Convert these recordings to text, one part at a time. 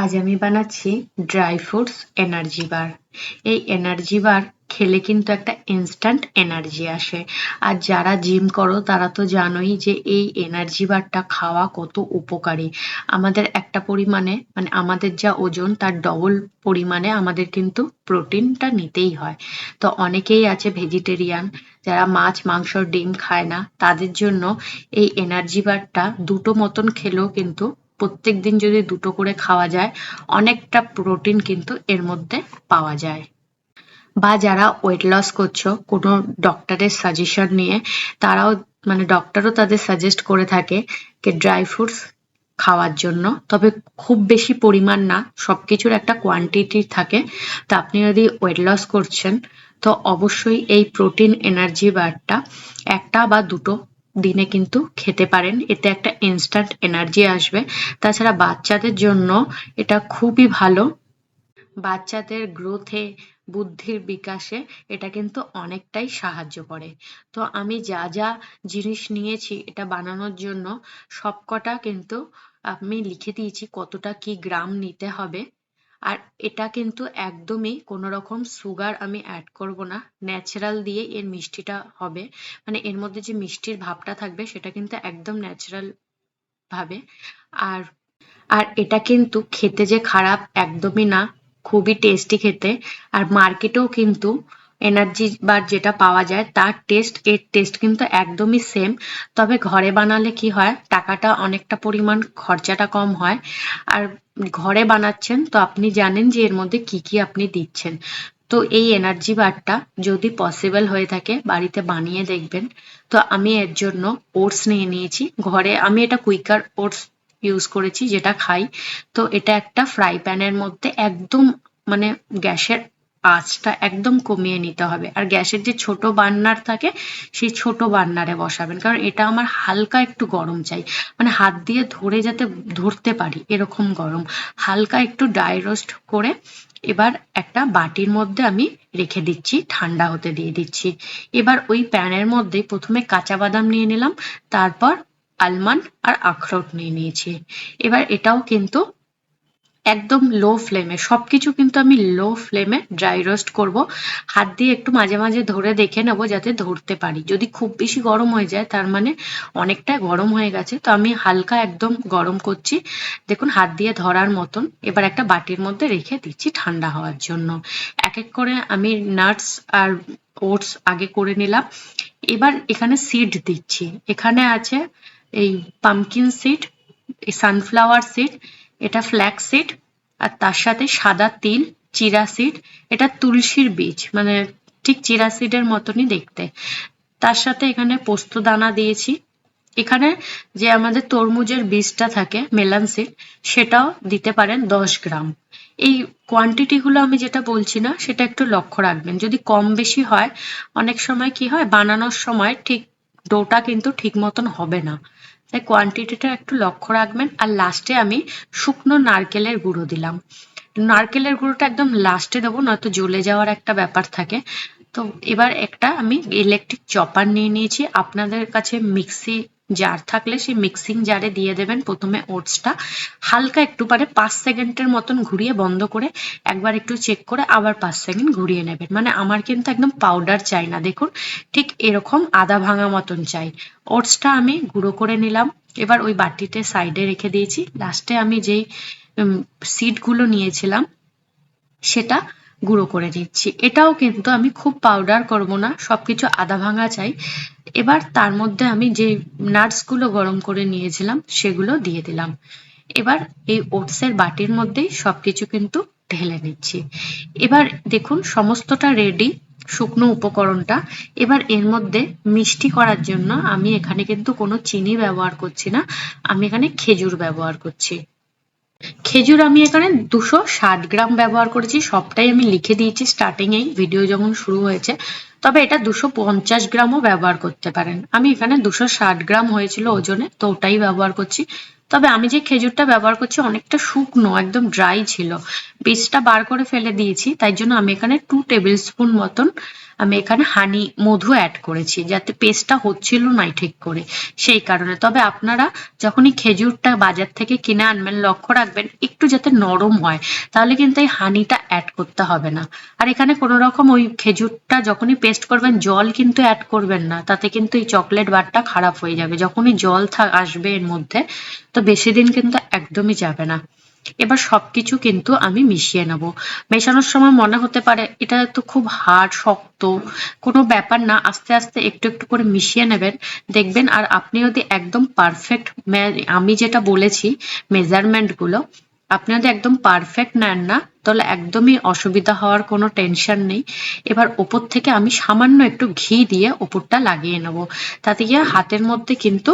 আজ আমি বানাচ্ছি ড্রাই ফ্রুটস এনার্জি বার এই এনার্জি বার খেলে কিন্তু একটা ইনস্ট্যান্ট এনার্জি আসে। আর যারা জিম করো, তারা তো জানোই যে এই এনার্জি বারটা খাওয়া কত উপকারী। আমাদের একটা পরিমাণে মানে আমাদের যা ওজন, তার ডবল পরিমাণে আমাদের কিন্তু প্রোটিনটা নিতেই হয়। তো অনেকেই আছে ভেজিটেরিয়ান যারা মাছ, মাংস, ডিম খায় না, তাদের জন্য এই এনার্জি বারটা দুটো মতন খেলেও কিন্তু প্রত্যেক দিন যদি দুটো করে খাওয়া যায়, অনেকটা প্রোটিন কিন্তু এর মধ্যে পাওয়া যায়। বা যারা ওয়েট লস করছ, কোনো ডক্টরের সাজেশন নিয়ে, তারাও মানে ডক্টরও তাদের সাজেস্ট করে থাকে যে ড্রাই ফ্রুটস খাওয়ার জন্য। তবে খুব বেশি পরিমাণ না সব কিছুর একটা কোয়ান্টিটি থাকে। তো আপনি যদি ওয়েট লস করছেন, তো অবশ্যই এই প্রোটিন এনার্জি বারটা একটা বা দুটো দিনে কিন্তু খেতে পারেন। এতে একটা ইনস্ট্যান্ট এনার্জি আসবে। তাছাড়া বাচ্চাদের জন্য এটা খুবই ভালো। বাচ্চাদের গ্রোথে বুদ্ধির বিকাশে এটা কিন্তু অনেকটাই সাহায্য করে। তো আমি যা যা জিনিস নিয়েছি এটা বানানোর জন্য সবকটা কিন্তু আমি লিখে দিয়েছি কতটা কি গ্রাম নিতে হবে। আর এটা কিন্তু একদমই কোনো রকম সুগার আমি অ্যাড করব না। ন্যাচারাল দিয়ে এর মিষ্টিটা হবে। মানে এর মধ্যে যে মিষ্টির ভাবটা থাকবে সেটা কিন্তু একদম ন্যাচারাল ভাবে। আর আর এটা কিন্তু খেতে যে খারাপ একদমই না, খুবই টেস্টি খেতে। আর মার্কেটেও কিন্তু এনার্জি বার যেটা পাওয়া যায়, তার টেস্ট এর টেস্ট কিন্তু একদমই সেম তবে ঘরে বানালে কি হয়, টাকাটা অনেকটা পরিমাণ, খরচাটা কম হয়। আর ঘরে বানাচ্ছেন, তো আপনি জানেন যে এর মধ্যে কি কি আপনি দিচ্ছেন। তো এই এনার্জি বারটা যদি পসিবল হয়ে থাকে, বাড়িতে বানিয়ে দেখবেন। তো আমি এর জন্য ওটস নিয়ে নিয়েছি। ঘরে আমি এটা কুইকার ওটস ইউজ করেছি, যেটা খাই। তো এটা একটা ফ্রাই প্যানের মধ্যে একদম মানে গ্যাসের আঁচটা একদম কমিয়ে নিতে হবে। আর গ্যাসের যে ছোট বার্নার থাকে, সেই ছোট বার্নারে বসাবেন। কারণ এটা আমার হালকা একটু গরম চাই। মানে হাত দিয়ে ধরে যাতে ধরতে পারি, এরকম গরম। হালকা একটু ড্রাই রোস্ট করে এবার একটা বাটির মধ্যে আমি রেখে দিচ্ছি, ঠান্ডা হতে দিয়ে দিচ্ছি। এবার ওই প্যানের মধ্যে প্রথমে কাঁচা বাদাম নিয়ে নিলাম, তারপর আলমন্ড আর আখরোট নিয়ে নিয়েছি। এবার এটাও কিন্তু একদম লো ফ্লেমে সবকিছু কিন্তু আমি লো ফ্লেমে ড্রাই রোস্ট করব। হাত দিয়ে একটু মাঝে মাঝে ধরে দেখে নেব যাতে ধরতে পারি। যদি খুব বেশি গরম হয়ে যায়, তার মানে অনেকটাই গরম হয়ে গেছে। তো আমি হালকা একদম গরম করছি। দেখুন, হাত দিয়ে ধরার মতন। এবার একটা বাটির মধ্যে রেখে দিচ্ছি ঠান্ডা হওয়ার জন্য। এক এক করে আমি নাটস আর ওটস আগে করে নিলাম। এবার এখানে সিড দিচ্ছি। এখানে আছে এই পামকিন সিড সানফ্লাওয়ার সিড এটা ফ্ল্যাক্স সিড আর তার সাথে সাদা তিল, চিরা সিড এটা তুলসীর বীজ মানে ঠিক চিরা সিডের মতনই দেখতে। তার সাথে এখানে পোস্ত দানা দিয়েছি। এখানে যে আমাদের তরমুজের বীজটা থাকে, মেলান সিড সেটাও দিতে পারেন দশ গ্রাম। এই কোয়ান্টিটিগুলো আমি যেটা বলছি না, সেটা একটু লক্ষ্য রাখবেন। যদি কম বেশি হয়, অনেক সময় কি হয়, বানানোর সময় ঠিক ডোটা কিন্তু ঠিক মতন হবে না। তাই কোয়ান্টিটিটা একটু লক্ষ্য রাখবেন। আর লাস্টে আমি শুকনো নারকেলের গুঁড়ো দিলাম। নারকেলের গুঁড়োটা একদম লাস্টে দেবো, নয়তো জ্বলে যাওয়ার একটা ব্যাপার থাকে। তো এবার একটা আমি ইলেকট্রিক চপার নিয়ে নিয়েছি। আপনাদের কাছে মিক্সি জার থাকলে সেই মিক্সিং জারে দিয়ে দেবেন প্রথমে ওটসটা হালকা একটু পারে পাঁচ সেকেন্ডের মতন ঘুরিয়ে বন্ধ করে একবার একটু চেক করে আবার পাঁচ সেকেন্ড ঘুরিয়ে নেবেন। মানে আমার কিন্তু একদম পাউডার চাই না। দেখুন, ঠিক এরকম আদা ভাঙা মতন চাই। ওটসটা আমি গুঁড়ো করে নিলাম। এবার ওই বাটিতে সাইডে রেখে দিয়েছি। লাস্টে আমি যেই সিডগুলো নিয়েছিলাম, সেটা গুঁড়ো করে দিচ্ছি। এটাও কিন্তু আমি খুব পাউডার করব না, সবকিছু আদা ভাঙা চাই। এবার তার মধ্যে আমি যে নাটসগুলো গরম করে নিয়েছিলাম, সেগুলো দিয়ে দিলাম। এবার এই ওটসের বাটির মধ্যেই সবকিছু কিন্তু ঢেলে নিচ্ছি। এবার দেখুন, সমস্তটা রেডি শুকনো উপকরণটা। এবার এর মধ্যে মিষ্টি করার জন্য আমি এখানে কিন্তু কোনো চিনি ব্যবহার করছি না। আমি এখানে খেজুর ব্যবহার করছি। খেজুর আমি এখানে দুশো ষাট গ্রাম ব্যবহার করেছি, সবটাই আমি লিখে দিয়েছি স্টার্টিং এই ভিডিও যখন শুরু হয়েছে। তবে এটা দুশো পঞ্চাশ গ্রামও ব্যবহার করতে পারেন। আমি এখানে দুশো ষাট গ্রাম হয়েছিল ওজনে, তো ওটাই ব্যবহার করছি। তবে আমি যে খেজুরটা ব্যবহার করছি অনেকটা শুকনো, একদম ড্রাই ছিল। বীজটা বার করে ফেলে দিয়েছি, তাই জন্য আমি এখানে টু টেবিল স্পুন মতন আমি এখানে হানি মধু অ্যাড করেছি, যাতে পেস্টটা হচ্ছিল না ঠিক করে। সেই কারণে। তবে আপনারা যখনই খেজুরটা বাজার থেকে কিনে আনবেন, লক্ষ্য রাখবেন, একটু যাতে নরম হয়, তাহলে কিন্তু এই হানিটা অ্যাড করতে হবে না। আর এখানে কোনো রকম ওই খেজুরটা যখনই পেস্ট করবেন, জল কিন্তু অ্যাড করবেন না, তাতে কিন্তু এই চকলেট বারটা খারাপ হয়ে যাবে। যখনই জল আসবে এর মধ্যে তো বেশি দিন কিন্তু একদমই যাবে না। এবার সবকিছু কিন্তু আমি মিশিয়ে নেব। মেশানোর সময় মনে হতে পারে এটা তো খুব হার্ড শক্ত, কোনো ব্যাপার না, আস্তে আস্তে একটু একটু করে মিশিয়ে নেবেন। দেখবেন আর আপনি যদি একদম পারফেক্ট আমি যেটা বলেছি মেজারমেন্টগুলো আপনি যদি একদম পারফেক্ট নেন না, তাহলে একদমই অসুবিধা হওয়ার কোনো টেনশন নেই। এবার ওপর থেকে আমি সামান্য একটু ঘি দিয়ে ওপরটা লাগিয়ে নেব। তাতে গিয়ে হাতের মধ্যে কিন্তু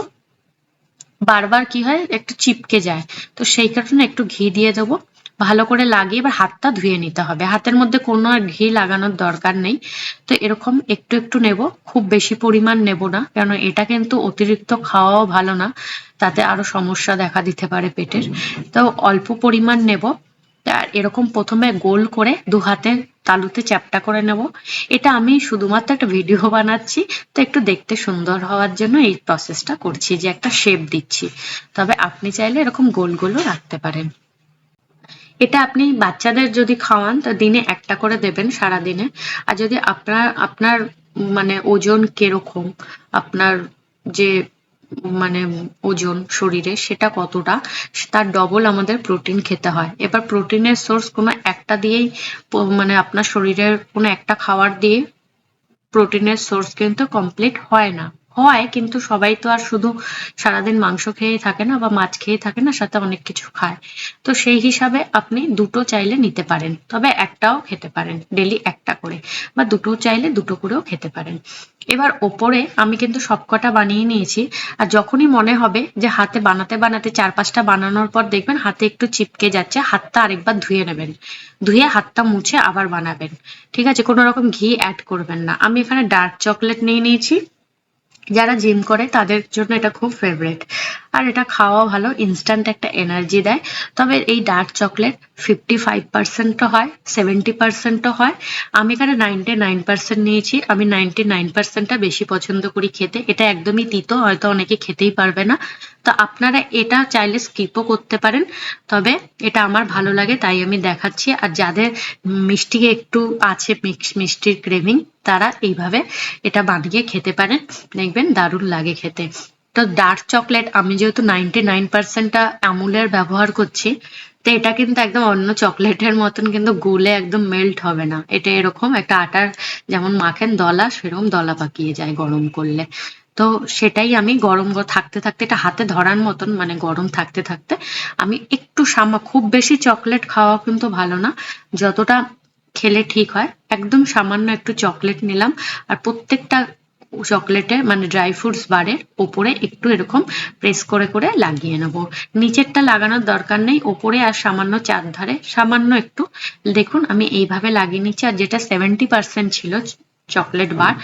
বারবার কি হয়, একটু চিপকে যায়। তো সেই কারণে একটু ঘি দিয়ে দেবো। ভালো করে লাগিয়ে এবার হাতটা ধুয়ে নিতে হবে। হাতের মধ্যে কোনো আর ঘি লাগানোর দরকার নেই। তো এরকম একটু একটু নেব। খুব বেশি পরিমাণ নেব না, কেন এটা কিন্তু অতিরিক্ত খাওয়াও ভালো না। তাতে আরও সমস্যা দেখা দিতে পারে পেটের। তো অল্প পরিমাণ নেব। আর এরকম প্রথমে গোল করে দু হাতে তালুতে চ্যাপটা করে নেব। এটা আমি শুধুমাত্র একটা ভিডিও বানাচ্ছি, তো একটু দেখতে সুন্দর হওয়ার জন্য এই প্রসেসটা করছি যে একটা শেপ দিচ্ছি। তবে আপনি চাইলে এরকম গোল গোলও রাখতে পারেন। এটা আপনি বাচ্চাদের যদি খাওয়ান, তো দিনে একটা করে দেবেন সারা দিনে আর যদি আপনার আপনার মানে ওজন কীরকম, আপনার যে মানে ওজন শরীরে সেটা কতটা, তার ডবল আমাদের প্রোটিন খেতে হয়। এবার প্রোটিনের সোর্স কোনো একটা দিয়েই মানে আপনার শরীরের কোনো একটা খাবার দিয়ে প্রোটিনের সোর্স কিন্তু কমপ্লিট হয় না। হয়, কিন্তু সবাই তো আর শুধু সারাদিন মাংস খেয়েই থাকে না বা মাছ খেয়েই থাকে না, সাথে অনেক কিছু খায়। তো সেই হিসাবে আপনি দুটো চাইলে নিতে পারেন, তবে একটাও খেতে পারেন, ডেলি একটা করে, বা দুটো চাইলে দুটো করেও খেতে পারেন। এবার ওপরে আমি কিন্তু সবকটা বানিয়ে নিয়েছি, আর যখনই মনে হবে যে হাতে বানাতে বানাতে চার পাঁচটা বানানোর পর দেখবেন হাতে একটু চিপকে যাচ্ছে, হাতটা আরেকবার ধুয়ে নেবেন। ধুয়ে হাতটা মুছে আবার বানাবেন। ঠিক আছে, কোনো রকম ঘি অ্যাড করবেন না। আমি এখানে ডার্ক চকলেট নিয়ে নিয়েছি। যারা জিম করে, তাদের জন্য এটা খুব ফেভারিট আর এটা খাওয়া ভালো ইনস্ট্যান্ট একটা এনার্জি দেয়। তবে এই ডার্ক চকলেট ফিফটি ফাইভ পার্সেন্টও হয় সেভেন্টি পার্সেন্টও হয়। আমি এখানে নাইনটি নাইন পার্সেন্ট নিয়েছি। আমি নাইনটি নাইন পার্সেন্টটা বেশি পছন্দ করি খেতে। এটা একদমই তিতো, হয়তো অনেকে খেতেই পারবে না। তো আপনারা এটা চাইলে স্কিপও করতে পারেন। তবে এটা আমার ভালো লাগে, তাই আমি দেখাচ্ছি। আর যাদের মিষ্টি একটু আছে মিষ্টির ক্রেভিং তারা এইভাবে এটা বানিয়ে খেতে পারেন। দেখবেন দারুণ লাগে খেতে। তো ডার্ক চকলেট আমি যেহেতু নাইনটি নাইন পার্সেন্টটা আমুলের ব্যবহার করছি তো এটা কিন্তু একদম অন্য চকলেটের মতন কিন্তু গুলে একদম মেল্ট হবে না। এটা এরকম একটা আটার যেমন মাখেন দলা, সেরকম দলা পাকিয়ে যায় গরম করলে। তো সেটাই আমি গরম থাকতে থাকতে, এটা হাতে ধরার মতন মানে গরম থাকতে থাকতে, আমি একটু সামা খুব বেশি চকলেট খাওয়া কিন্তু ভালো না। যতটা খেলে ঠিক হয়, একদম সামান্য একটু চকলেট নিলাম, আর প্রত্যেকটা চকলেটে মানে ড্রাই ফ্রুটস বারের ওপরে একটু এরকম প্রেস করে করে লাগিয়ে নেব। নিচেরটা লাগানোর দরকার নেই, ওপরে আর সামান্য চারধারে, সামান্য একটু। দেখুন, আমি এইভাবে লাগিয়ে নিচ্ছি, আর যেটা সেভেন্টি পার্সেন্ট ছিল চকলেট বার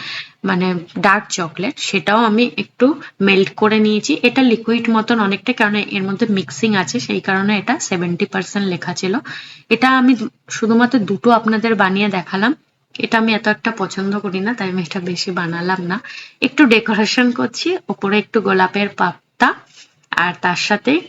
মানে ডার্ক চকলেট সেটাও আমি একটু মেল্ট করে নিয়েছি। এটা লিকুইড মতন অনেকটা, কারণ এর মধ্যে মিক্সিং আছে, সেই কারণে এটা সেভেন্টি পার্সেন্ট লেখা ছিল। এটা আমি শুধুমাত্র দুটো আপনাদের বানিয়ে দেখালাম। এটা আমি এত একটা পছন্দ করি না, তাই আমি এটা বেশি বানালাম না। একটু ডেকোরেশন করছি, ওপরে একটু গোলাপের পাতা, আর তার সাথে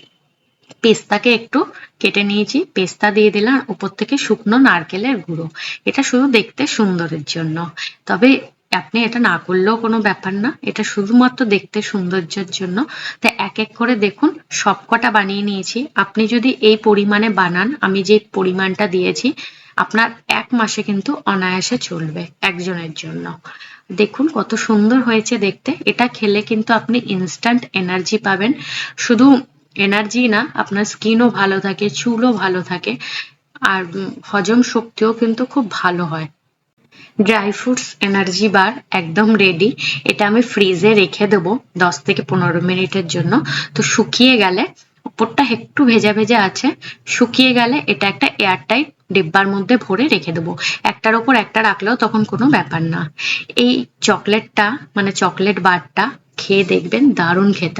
পেস্তাকে একটু কেটে নিয়েছি। পেস্তা দিয়ে দিলাম উপর থেকে শুকনো নারকেলের গুঁড়ো। এটা শুধু দেখতে সুন্দরের জন্য। তবে আপনি এটা না করলেও কোনো ব্যাপার না, এটা শুধুমাত্র দেখতে সৌন্দর্যের জন্য। তো এক এক করে দেখুন, সবকটা বানিয়ে নিয়েছি। আপনি যদি এই পরিমাণে বানান, আমি যে পরিমাণটা দিয়েছি আপনার এক মাসে কিন্তু অনায়াসে চলবে একজনের জন্য। দেখুন কত সুন্দর হয়েছে দেখতে। এটা খেলে কিন্তু আপনি ইনস্ট্যান্ট এনার্জি পাবেন। শুধু এনার্জি না, আপনার স্কিনও ভালো থাকে, চুলও ভালো থাকে, আর হজম শক্তিও কিন্তু খুব ভালো হয়। ড্রাই ফ্রুটস এনার্জি বার একদম রেডি এটা আমি ফ্রিজে রেখে দেবো দশ থেকে পনেরো মিনিটের জন্য। তো শুকিয়ে গেলে উপরটা একটু ভেজা ভেজা আছে, শুকিয়ে গেলে এটা একটা এয়ারটাইট ডিব্বার মধ্যে ভরে রেখে দেবো। একটার ওপর একটা রাখলেও তখন কোনো ব্যাপার না। এই চকলেটটা মানে চকলেট বারটা খেয়ে দেখবেন দারুণ খেতে